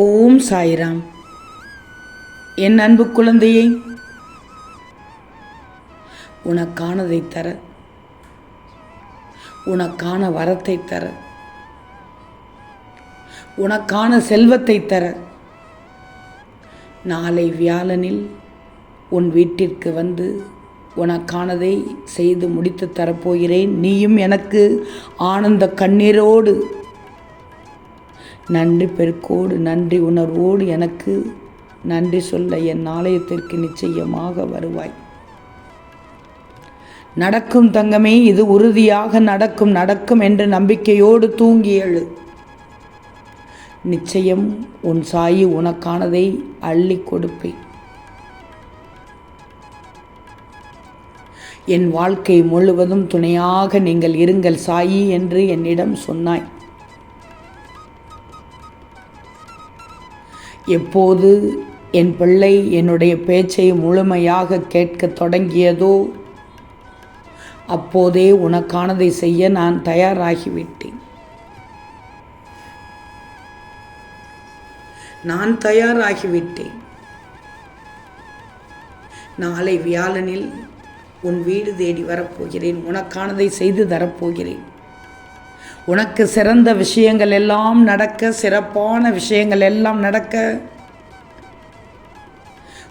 ஓம் சாய்ராம். என் அன்பு குழந்தையை உனக்கானதை தர உனக்கான வரத்தை தர உனக்கான செல்வத்தை தர நாளை வியாழனில் உன் வீட்டிற்கு வந்து உனக்கானதை செய்து முடித்து தரப்போகிறேன். நீயும் எனக்கு ஆனந்த கண்ணீரோடு நன்றி பெருக்கோடு நன்றி உணர்வோடு எனக்கு நன்றி சொல்ல என் ஆலயத்திற்கு நிச்சயமாக வருவாய். நடக்கும் தங்கமே இது உறுதியாக நடக்கும் நடக்கும் என்ற நம்பிக்கையோடு தூங்கி எழு. நிச்சயம் உன் சாயி உனக்கானதை அள்ளி கொடுப்பேன். என் வாழ்க்கை முழுவதும் துணையாக நீங்கள் இருங்கள் சாயி என்று என்னிடம் சொன்னாய். எப்போது என் பிள்ளை என்னுடைய பேச்சை முழுமையாக கேட்கத் தொடங்கியதோ அப்போதே உனக்கானதை செய்ய நான் தயாராகிவிட்டேன். நான் தயாராகிவிட்டேன். நாளை வியாழனில் உன் வீடு தேடி வரப்போகிறேன். உனக்கானதை செய்து தரப்போகிறேன். உனக்கு சிறந்த விஷயங்கள் எல்லாம் நடக்க சிறப்பான விஷயங்கள் எல்லாம் நடக்க.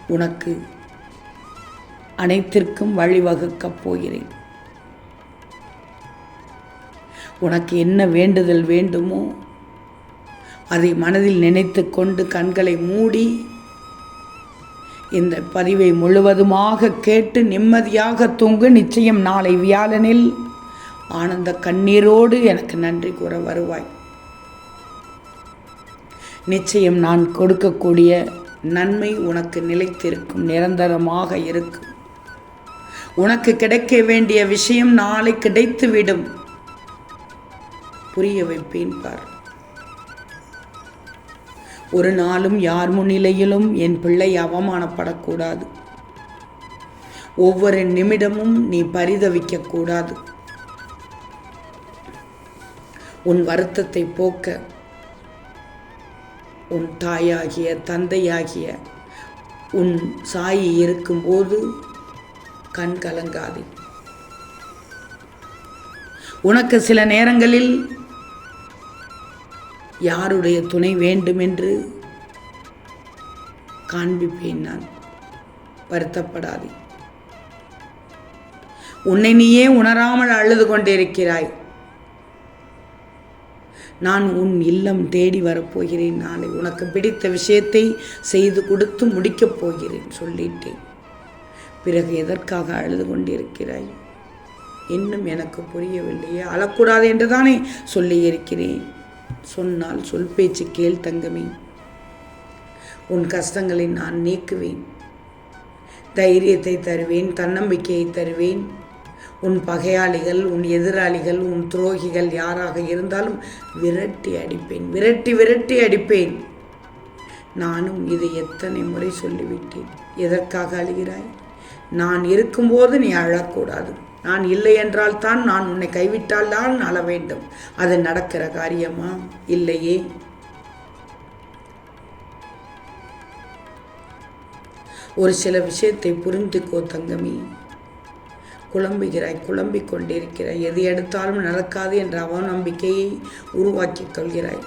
உனக்கு அனைத்திற்கும் வழிவகுக்கப் போகிறேன். உனக்கு என்ன வேண்டுதல் வேண்டுமோ அதை மனதில் நினைத்து கொண்டு கண்களை மூடி இந்த பதிவை முழுவதுமாக கேட்டு நிம்மதியாக தூங்கு. நிச்சயம் நாளை வியாழனில் ஆனந்த கண்ணீரோடு எனக்கு நன்றி கூற வருவாய். நிச்சயம் நான் கொடுக்கக்கூடிய நன்மை உனக்கு நிலைத்திருக்கும் நிரந்தரமாக இருக்கும் உனக்கு கிடைக்க வேண்டிய விஷயம் நாளை கிடைத்துவிடும். புரிய வைப்பேன் பார். ஒரு நாளும் யார் முன்னிலையிலும் என் பிள்ளை அவமானப்படக்கூடாது. ஒவ்வொரு நிமிடமும் நீ பரிதவிக்கக்கூடாது. உன் வருத்தத்தை போக்க உன் தாயாகிய தந்தையாகிய உன் சாயி இருக்கும்போது கண் கலங்காது. உனக்கு சில நேரங்களில் யாருடைய துணை வேண்டுமென்று காண்பிப்பேன் நான். வருத்தப்படாதே. உன்னை நீயே உணராமல் அழுது கொண்டிருக்கிறாய். நான் உன் இல்லம் தேடி வரப்போகிறேன். நாளை உனக்கு பிடித்த விஷயத்தை செய்து கொடுத்து முடிக்கப் போகிறேன் சொல்லிட்டேன். பிறகு எதற்காக அழுது கொண்டிருக்கிறாய்? இன்னும் எனக்கு புரியவில்லையே. அழக்கூடாது என்று தானே சொல்லியிருக்கிறேன். சொன்னால் சொல் பேச்சு கேள் தங்கமே. உன் கஷ்டங்களை நான் நீக்குவேன். தைரியத்தை தருவேன் தன்னம்பிக்கையை தருவேன். உன் பகையாளிகள் உன் எதிராளிகள் உன் துரோகிகள் யாராக இருந்தாலும் விரட்டி அடிப்பேன். விரட்டி விரட்டி அடிப்பேன். நானும் இதை எத்தனை முறை சொல்லிவிட்டேன். எதற்காக அழுகிறாய்? நான் இருக்கும்போது நீ அழக்கூடாது. நான் இல்லை என்றால் தான் நான் உன்னை கைவிட்டால் தான் அழ வேண்டும். அது நடக்கிற காரியமா? இல்லையே. ஒரு சில விஷயத்தை புரிந்துக்கோ தங்கமி. குழம்புகிறாய் குழம்பிக் கொண்டிருக்கிறாய். எது எடுத்தாலும் நடக்காது என்ற அவநம்பிக்கையை உருவாக்கிக் கொள்கிறாய்.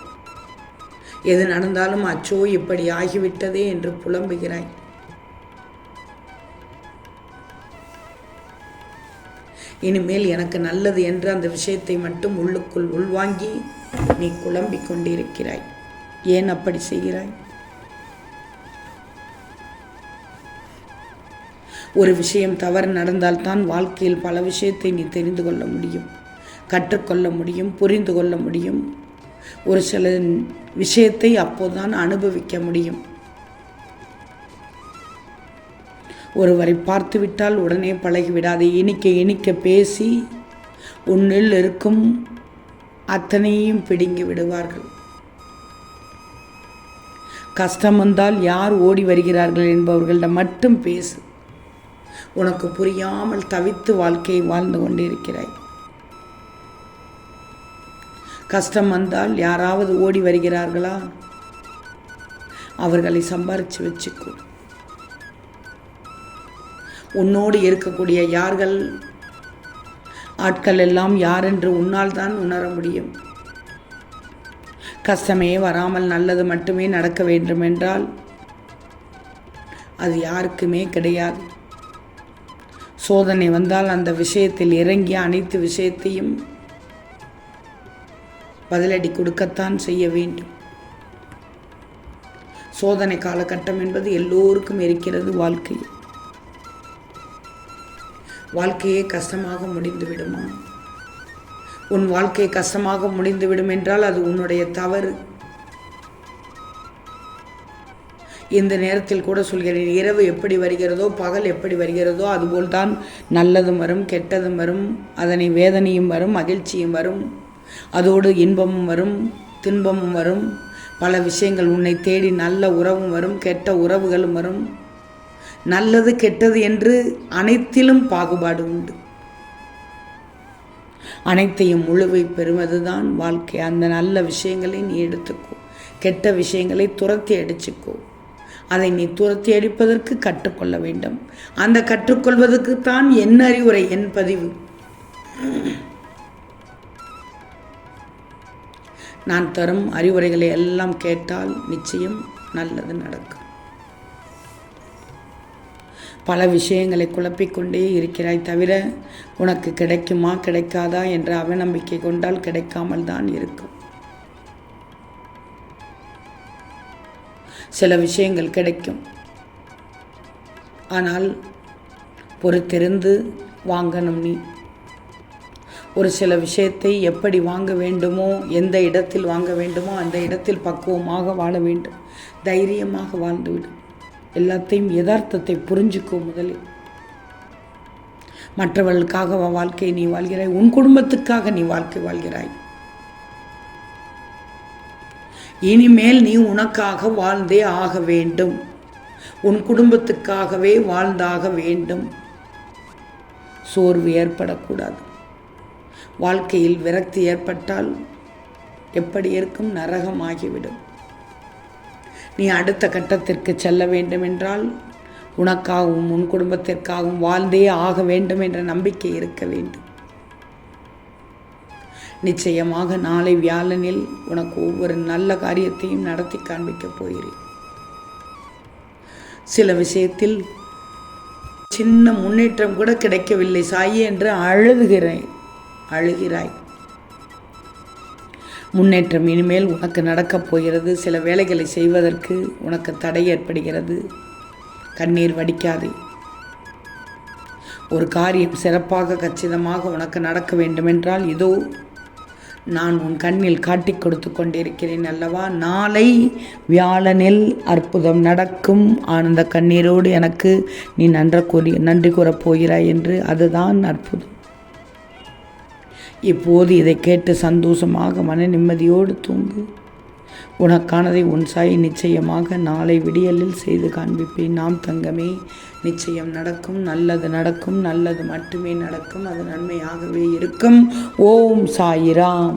எது நடந்தாலும் அச்சோ இப்படி ஆகிவிட்டதே என்று புலம்புகிறாய். இனிமேல் எனக்கு நல்லது என்று அந்த விஷயத்தை மட்டும் உள்ளுக்குள் உள்வாங்கி நீ குழம்பிக் கொண்டிருக்கிறாய். ஏன் அப்படி செய்கிறாய்? ஒரு விஷயம் தவறு நடந்தால்தான் வாழ்க்கையில் பல விஷயத்தை நீ தெரிந்து கொள்ள முடியும் கற்றுக்கொள்ள முடியும் புரிந்து கொள்ள முடியும். ஒரு சில விஷயத்தை அப்போதுதான் அனுபவிக்க முடியும். ஒருவரை பார்த்துவிட்டால் உடனே பழகிவிடாது. இனிக்க இனிக்க பேசி உன்னில் இருக்கும் அத்தனையும் பிடுங்கி விடுவார்கள். கஷ்டம் வந்தால் யார் ஓடி வருகிறார்கள் என்பவர்களிடம் மட்டும் பேசு. உனக்கு புரியாமல் தவித்து வாழ்க்கையை வாழ்ந்து கொண்டிருக்கிறாய். கஷ்டம் வந்தால் யாராவது ஓடி வருகிறார்களா? அவர்களை சம்பாரித்து வச்சுக்கோ. உன்னோடு இருக்கக்கூடிய யார்கள்? ஆட்கள் எல்லாம் யாரென்று உன்னால் தான் உணர முடியும். கஷ்டமே வராமல் நல்லது மட்டுமே நடக்க வேண்டுமென்றால் அது யாருக்குமே கிடையாது. சோதனை வந்தால் அந்த விஷயத்தில் இறங்கி அனைத்து விஷயத்தையும் பதிலடி கொடுக்கத்தான் செய்ய வேண்டும். சோதனை காலகட்டம் என்பது எல்லோருக்கும் இருக்கிறது வாழ்க்கையில் வாழ்க்கையே கஷ்டமாக முடிந்து விடுமா? உன் வாழ்க்கை கஷ்டமாக முடிந்துவிடும் என்றால் அது உன்னுடைய தவறு. இந்த நேரத்தில் கூட சொல்கிறேன் இரவு எப்படி வருகிறதோ பகல் எப்படி வருகிறதோ அதுபோல்தான் நல்லதும் வரும் கெட்டதும் வரும் அதனை வேதனையும் வரும் மகிழ்ச்சியும் வரும் அதோடு இன்பமும் வரும் துன்பமும் வரும் பல விஷயங்கள் உன்னை தேடி நல்ல உறவும் வரும் கெட்ட உறவுகளும் வரும். நல்லது கெட்டது என்று அனைத்திலும் பாகுபாடு உண்டு. அனைத்தையும் முழுவை பெறுவதுதான் வாழ்க்கை. அந்த நல்ல விஷயங்களை நீ எடுத்துக்கோ. கெட்ட விஷயங்களை துரத்தி அடிச்சுக்கோ. அதை நீ துரத்தி அடிப்பதற்கு கற்றுக்கொள்ள வேண்டும். அந்த கற்றுக்கொள்வதற்கு தான் என் அறிவுரை என் பதிவு. நான் தரும் அறிவுரைகளை எல்லாம் கேட்டால் நிச்சயம் நல்லது நடக்கும். பல விஷயங்களை குழப்பிக்கொண்டே இருக்கிறாய் தவிர உனக்கு கிடைக்குமா கிடைக்காதா என்ற அவநம்பிக்கை கொண்டால் கிடைக்காமல் தான் இருக்கும். சில விஷயங்கள் கிடைக்கும். ஆனால் பொறுத்திருந்து வாங்கணும் நீ. ஒரு சில விஷயத்தை எப்படி வாங்க வேண்டுமோ எந்த இடத்தில் வாங்க வேண்டுமோ அந்த இடத்தில் பக்குவமாக வாழ வேண்டும். தைரியமாக வாழ்ந்துவிடும் எல்லாத்தையும் யதார்த்தத்தை புரிஞ்சுக்கோ முதலில். மற்றவர்களுக்காக வாழ்க்கை நீ வாழ்கிறாய்? உன் குடும்பத்துக்காக நீ வாழ்க்கை வாழ்கிறாய். இனிமேல் நீ உனக்காக வாழ்ந்தே ஆக வேண்டும். உன் குடும்பத்துக்காகவே வாழ்ந்தாக வேண்டும். சோர்வு ஏற்படக்கூடாது. வாழ்க்கையில் விரக்தி ஏற்பட்டால் எப்படி இருக்கும்? நரகமாகிவிடும். நீ அடுத்த கட்டத்திற்கு செல்ல வேண்டுமென்றால் உனக்காகவும் உன் குடும்பத்திற்காகவும் வாழ்ந்தே ஆக வேண்டும் என்ற நம்பிக்கை இருக்க வேண்டும். நிச்சயமாக நாளை வியாழனில் உனக்கு ஒவ்வொரு நல்ல காரியத்தையும் நடத்தி காண்பிக்கப் போகிறேன். சில விஷயத்தில் சின்ன முன்னேற்றம் கூட கிடைக்கவில்லை. சாயி என்று அழுதுகிறேன். அழுகிறாய். முன்னேற்றம் இனிமேல் உனக்கு நடக்கப் போகிறது. சில வேலைகளை செய்வதற்கு உனக்கு தடை ஏற்படுகிறது. கண்ணீர் வடிக்காதே. ஒரு காரியம் சிறப்பாக கச்சிதமாக உனக்கு நடக்க வேண்டுமென்றால் இதோ நான் உன் கண்ணில் காட்டிக் கொடுத்து கொண்டிருக்கிறேன் அல்லவா? நாளை வியாழனில் அற்புதம் நடக்கும். ஆனந்த கண்ணீரோடு எனக்கு நீ நன்ற கூறி நன்றி கூறப் போகிறாய் என்று அதுதான் அற்புதம். இப்போது இதை கேட்டு சந்தோஷமாக மன நிம்மதியோடு தூங்கு. உனக்கானதை உன் சாய் நிச்சயமாக நாளை விடியலில் செய்து காண்பிப்பேன். நாம் தங்கமே நிச்சயம் நடக்கும். நல்லது நடக்கும். நல்லது மட்டுமே நடக்கும். அது நன்மையாகவே இருக்கும். ஓம் சாயிராம்.